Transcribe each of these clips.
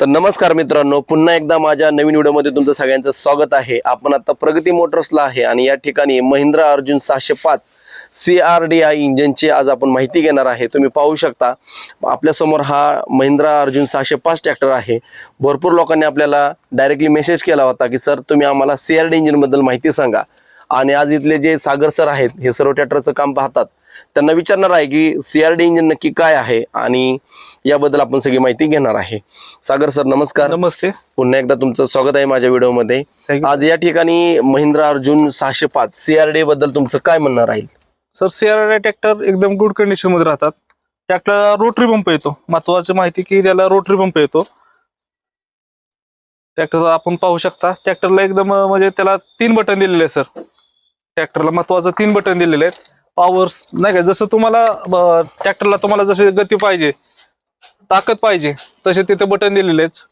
तर नमस्कार मित्रांनो पुन्हा एकदा माझ्या नवीन व्हिडिओमध्ये तुमचं सगळ्यांचं स्वागत आहे. आपण आता प्रगती मोटर्सला आहे आणि या ठिकाणी महिंद्रा अर्जुन सहाशे पाच सी आर डी आय इंजिनची आज आपण माहिती घेणार आहे. तुम्ही पाहू शकता आपल्यासमोर हा महिंद्रा अर्जुन सहाशे पाच ट्रॅक्टर आहे. भरपूर लोकांनी आपल्याला डायरेक्टली मेसेज केला होता की सर तुम्ही आम्हाला सी आर डी इंजिनबद्दल माहिती सांगा. आणि आज इथले जे सागर सर आहेत हे सर्व ट्रॅक्टरचं काम पाहतात. त्यांना विचारणार आहे की सी आर डी इंजिन नक्की काय आहे आणि याबद्दल आपण सगळी माहिती घेणार आहे. सागर सर नमस्कार. नमस्ते. पुन्हा एकदा तुमचं स्वागत आहे माझ्या व्हिडिओमध्ये. आज या ठिकाणी महिंद्रा अर्जुन सहाशे पाच सीआरडी बद्दल तुमचं काय म्हणणं राहील? सर सीआरआय ट्रॅक्टर एकदम गुड कंडिशनमध्ये राहतात. ट्रॅक्टर रोटरी पंप येतो. महत्वाची माहिती की त्याला रोटरी पंप येतो. ट्रॅक्टर आपण पाहू शकता. ट्रॅक्टरला एकदम म्हणजे त्याला तीन बटन दिलेले आहे सर. ट्रॅक्टरला महत्वाचं तीन बटन दिलेले आहेत. पॉवर नाही का? जसं तुम्हाला ट्रॅक्टरला तुम्हाला जशी गती पाहिजे ताकद पाहिजे तसे तिथे बटन दिलेले आहेत.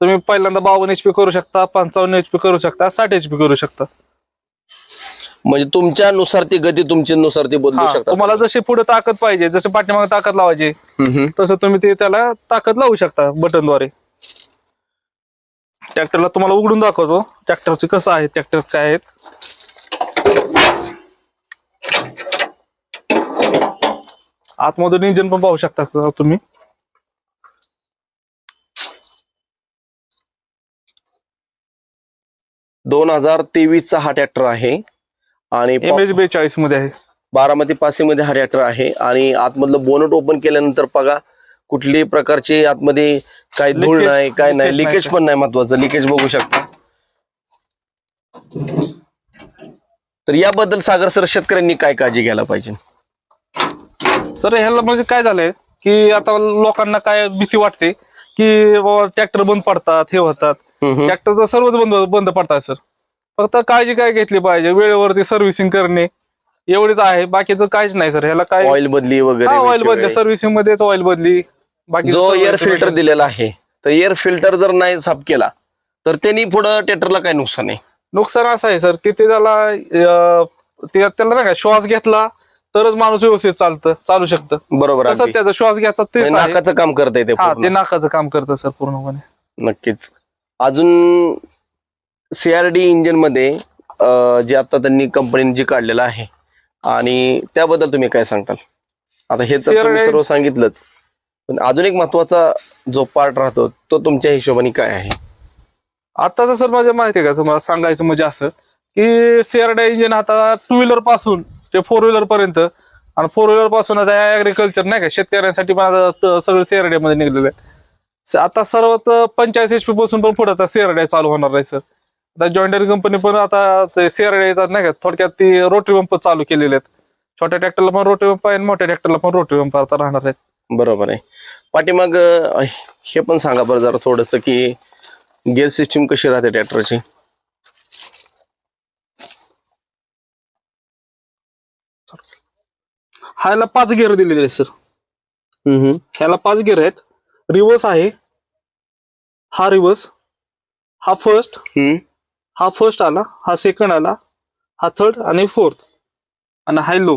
तुम्ही पहिल्यांदा बावन्न एच पी करू शकता पंचावन्न एच पी करू शकता साठ एच पी करू शकता. म्हणजे तुमच्यानुसार ती गती तुमच्यानुसार ती बदलू हा, शकता तुम्हाला जशी पुढे ताकद पाहिजे जसे पाठीमागे ताकद लावायची हम्म, हम्म. तसं तुम्ही ते त्याला ताकद लावू शकता बटनद्वारे ट्रॅक्टरला तुम्हाला उघडून दाखवतो ट्रॅक्टरचे कसं आहे ट्रॅक्टर काय आहेत. आतमधून इंजिन पण पाहू शकता तुम्ही. दोन हजार तेवीसचा हा ट्रॅक्टर आहे. आणि बेचाळीसमध्ये आहे. बारामती पासेमध्ये हा ट्रॅक्टर आहे. आणि आतमधलं बोनट ओपन केल्यानंतर बघा कुठल्याही प्रकारचे आतमध्ये काही धूळ नाही काय नाही. लिकेज पण नाही महत्वाचं. लिकेज बघू शकता. तर याबद्दल सागर सर शेतकऱ्यांनी काय काळजी घ्यायला पाहिजे? सर ह्याला म्हणजे काय झालंय की आता लोकांना काय भीती वाटते की बाबा ट्रॅक्टर बंद पडतात हे होतात. ट्रॅक्टर तर सर्वच बंद बंद पडतात सर फक्त काळजी काय घेतली पाहिजे? वेळेवरती सर्व्हिसिंग करणे एवढेच आहे. बाकीचं काहीच नाही सर ह्याला काय ऑइल बदली वगैरे ऑइल बदली. सर्व्हिसिंग मध्येच ऑइल बदली. बाकी जो एअर फिल्टर दिलेला आहे तर एअर फिल्टर जर नाही साफ केला तर त्यांनी पुढं ट्रॅक्टरला काय नुकसान आहे? नुकसान असं आहे सर की ते त्याला त्याला नाही का श्वास घेतला तरच माणूस व्यवस्थित चालतं चालू शकतं बरोबर तसं अगदी. त्याचा श्वास घ्यायचा तेच म्हणजे. नाकाचं काम करता येते हा पूर्ण. ते नाकाचं काम करतं सर पूर्णपणे नक्कीच अजून सीआरडी इंजिनमध्ये अं, जे आता त्यांनी कंपनीने जे काढलेलं आहे आणि त्याबद्दल तुम्ही काय सांगताल आता हे तर तुम्ही CRD सर्व सांगितलंच पण अजून एक महत्त्वाचा जो पार्ट राहतो तो तुमच्या हिशोबाने काय आहे आताच सर माझ्या माहिती आहे का तुम्हाला सांगायचं म्हणजे असं की सीआरडी इंजिन आता टू व्हीलरपासून ते फोर व्हीलर पर्यंत. आणि फोर व्हीलरपासून आता ऍग्रिकल्चर नाही का? शेतकऱ्यांसाठी पण आता सगळं सीआरडी मध्ये निघलेलं आता सर्व पंचाळीस एच पी पासून पण पुढे आता सीआरडी चालू होणार आहे सर आता जॉईंडर कंपनी पण आता सीआरडी नाही का? थोडक्यात ती रोटरी पंप चालू केलेले आहेत. छोट्या ट्रॅक्टरला पण रोटरी पंप आहे आणि मोठ्या ट्रॅक्टरला पण रोटरी पंप आता राहणार आहेत. बरोबर आहे. पाठीमाग हे पण सांगा बरं जरा थोडस की गिअर सिस्टीम कशी राहते ट्रॅक्टरची ह्याला पाच गिअर दिलेले आहेत सर हम्म, हम्म. ह्याला पाच गिअर आहेत. रिव्हर्स आहे. हा रिव्हर्स हा फर्स्ट हम्म. हा फर्स्ट आला. हा सेकंड आला. हा थर्ड आणि फोर्थ आणि हा लो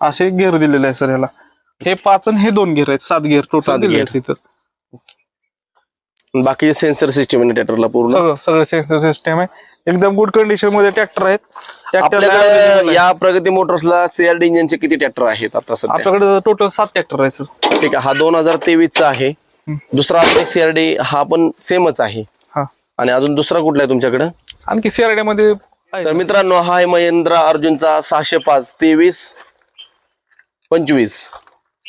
असे गिअर दिलेले आहे सर ह्याला. हे पाच आणि हे दोन गिअर आहेत. सात गिअर टोटल दिले. आहेत तिथं बाकीचे सेन्सर सिस्टीम आहे ट्रॅक्टरला पूर्ण? सगळं सगळं सेन्सर सिस्टम आहे. एकदम गुड कंडिशनमध्ये ट्रॅक्टर आहेत. आपल्याकडे ट्रॅक्टर या प्रगती मोटर्सला सीआरडी इंजिनचे किती ट्रॅक्टर आहेत आता सध्या? आपल्याकडे टोटल सात ट्रॅक्टर आहे सर ठीक आहे हा दोन हजार तेवीस चा आहे. दुसरा अजून एक सीआरडी हा पण सेमच आहे. हा. आणि अजून दुसरा कुठला आहे तुमच्याकडे? आणखी सीआरडी मध्ये आहे. तर मित्रांनो हा आहे महिंद्रा अर्जुनचा सहाशे पाच तेवीस पंचवीस.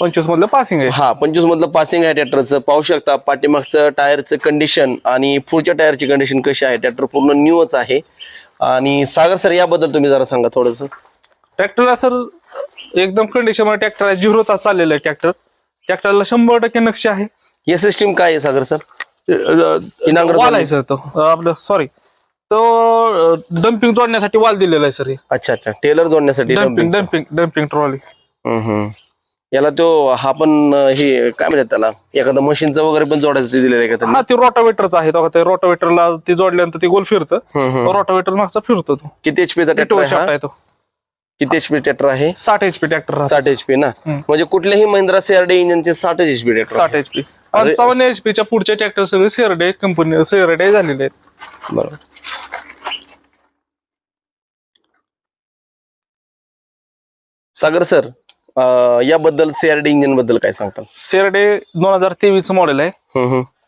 पंचवीस मधलं पासिंग आहे. हा पंचवीस मधलं पासिंग आहे ट्रॅक्टरचं पाहू शकता पाठीमागचं टायरचं कंडिशन आणि पुढच्या टायरची कंडिशन कशी आहे. ट्रॅक्टर पूर्ण न्यूच आहे. आणि सागर सर याबद्दल तुम्ही जरा सांगा थोडस. ट्रॅक्टरला सर एकदम कंडिशनमध्ये ट्रॅक्टर आहे. झिरो तास चाललेलं आहे ट्रॅक्टर ट्रॅक्टरला शंभर टक्के नक्षी आहे. हे सिस्टीम काय आहे सागर सर वाल. आहे सर तो. आपलं सॉरी तो डम्पिंग जोडण्यासाठी वाल दिलेला आहे सर अच्छा अच्छा. टेलर जोडण्यासाठी डम्पिंग. Dumping dumping trolley. याला तो हा पण हे काय म्हणतात त्याला? एखादं मशीनचं वगैरे पण जोडायचं ते दिलेलं आहे का त्यांनी? हा ते रोटावेटरचा आहे. तो ते रोटावेटरला ते जोडल्यानंतर ते गोल फिरतं. हम्म, हम्म. रोटावेटर मागचा फिरतो तो. किती एचपीचा ट्रॅक्टर आहे आहे तो. किती एचपी ट्रॅक्टर आहे? साठ एचपी ट्रॅक्टर साठ एचपी ना? हम्म. म्हणजे कुठल्याही महिंद्रा सीआरडी इंजिनचे साठ एचपी ट्रॅक्टर साठ एचपी पंचावन्न एच च्या पुढचे ट्रॅक्टर सगळे सेरडे कंपनी सेरडे झालेले आहेत. बरोबर. सागर सर अं, याबद्दल सीआरडी इंजिनबद्दल काय सांगताल? सेरडे दोन हजार तेवीस मॉडेल आहे.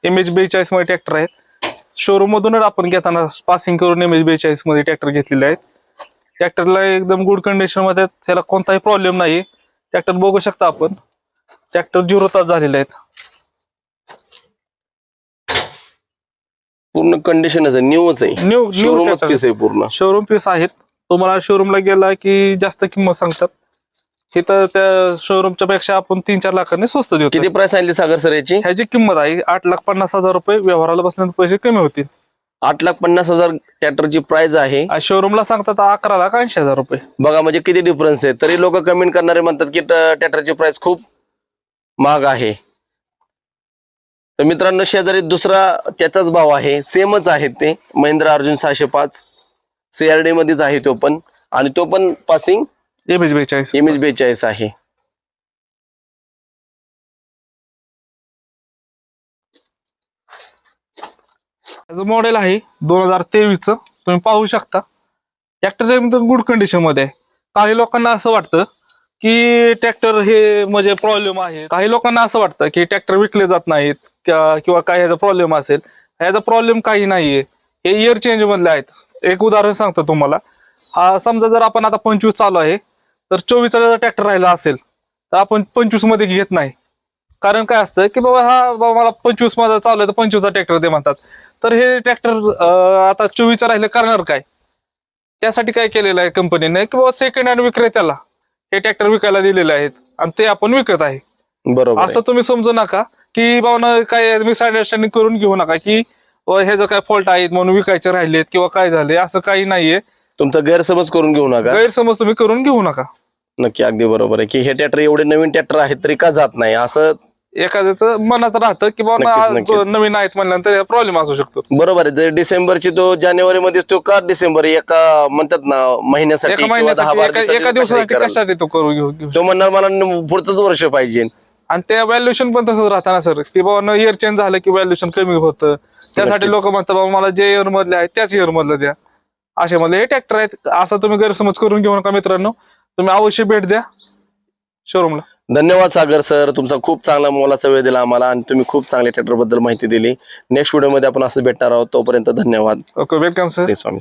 एम एच बेचाळीसमध्ये ट्रॅक्टर आहेत. शोरूम मधूनच आपण घेताना पासिंग करून एम एच बेचाळीसमध्ये ट्रॅक्टर घेतलेले आहेत. ट्रॅक्टरला एकदम गुड कंडिशनमध्ये आहेत. त्याला कोणताही प्रॉब्लेम नाही. ट्रॅक्टर बघू शकता आपण. ट्रॅक्टर झिरो तास झालेले आहेत. पूर्ण कंडिशनच आहे. न्यूच आहे. न्यू शोरूमच पीस आहे पूर्ण. शोरूम पीस आहेत. तुम्हाला शोरूमला गेला की जास्त किंमत सांगतात. हे तर त्या शोरूमच्या पेक्षा आपण तीन चार लाखांनी स्वस्त देतो किती प्राइस सांगितली सागर सर याची? ह्याची किंमत आहे आठ लाख पन्नास हजार रुपये व्यवहाराला बसल्यानंतर पैसे कमी होतील. आठ लाख पन्नास हजार ट्रॅक्टरची प्राइस आहे. शोरूमला सांगतात अकरा लाख ऐंशी हजार रुपये. बघा म्हणजे किती डिफरन्स आहे. तरी लोक कमेंट करणारे म्हणतात की ट्रॅक्टरची प्राइस खूप महाग आहे. तर मित्रांनो शेजारी दुसरा त्याचाच भाव आहे. सेमच आहे ते. महिंद्रा अर्जुन सहाशे पाच. सीआरडी मध्येच आहे तो पण. आणि तो पण पासिंग एम एच बेचाळीस. एम एच बेचाळीस आहे. त्याचं मॉडेल आहे दोन हजार तेवीस तुम्ही पाहू शकता. ट्रॅक्टर एकदम गुड कंडिशनमध्ये आहे. काही लोकांना असं वाटतं की ट्रॅक्टर हे म्हणजे प्रॉब्लेम आहे. काही लोकांना असं वाटतं की ट्रॅक्टर विकले जात नाहीत किंवा किंवा काय ह्याचा प्रॉब्लेम असेल. ह्याचा प्रॉब्लेम काही नाहीये. हे इयर चेंज मधले आहेत. एक उदाहरण सांगतो तुम्हाला. हा समजा जर आपण आता पंचवीस चालू आहे. तर चोवीसचा जर ट्रॅक्टर राहिला असेल तर आपण पंचवीसमध्ये घेत नाही. कारण काय असतं की बाबा हा बाबा मला पंचवीसमध्ये चालू आहे तर पंचवीसचा ट्रॅक्टर दे म्हणतात. तर हे ट्रॅक्टर आता चोवीसचा राहिले करणार काय? त्यासाठी काय केलेलं आहे कंपनीने की बाबा सेकंड हँड विक्रेत्याला हे ट्रॅक्टर विकायला दिलेले आहेत आणि ते आपण विकत आहे. बरोबर. असं तुम्ही समजू नका की बाबा काय मिसअंडरस्टँडिंग करून घेऊ नका की ह्याचं काय फॉल्ट आहेत म्हणून विकायचे राहिलेत किंवा काय झाले असं काही नाहीये. तुमचा गैरसमज करून घेऊ नका. गैरसमज तुम्ही करून घेऊ नका. नक्की अगदी बरोबर आहे. की हे ट्रॅक्टर एवढे नवीन ट्रॅक्टर आहेत तरी का जात नाही? असं एखाद्याच मनात राहतं की बाबा नक्कीच, आज नक्कीच. नवीन आहेत म्हणल्यानंतर प्रॉब्लेम असू शकतो. बरोबर आहे. जर डिसेंबरची तो जानेवारी मध्ये तो का डिसेंबर एका म्हणतात ना महिन्यासाठी एका किंवा दहा महिन्यासाठी बारा एका- दिवसासाठी एका दिवसासाठी कशासाठी कराल? कशासाठी तो करू घेऊ घेऊ तो म्हणणार मला न- पुढचंच वर्ष पाहिजे. आणि ते व्हॅल्युएशन पण तसंच राहतं ना सर की बाबा इयर चेंज झालं की व्हॅल्युएशन कमी होतं. त्यासाठी नक्कीच. लोक म्हणतात बाबा मला जे इयर मधले आहेत त्याच इयर मधलं द्या. असे मधले हे ट्रॅक्टर आहेत. असं तुम्ही गैरसमज करून घेऊ नका मित्रांनो. तुम्ही अवश्य भेट द्या. शोरूमला धन्यवाद सागर सर तुमचा खूप चांगला मोलाचा वेळ दिला आम्हाला आणि तुम्ही खूप चांगल्या ट्रॅक्टरबद्दल माहिती दिली. नेक्स्ट व्हिडिओमध्ये आपण असं भेटणार आहोत तोपर्यंत धन्यवाद. ओके वेलकम सर स्वामी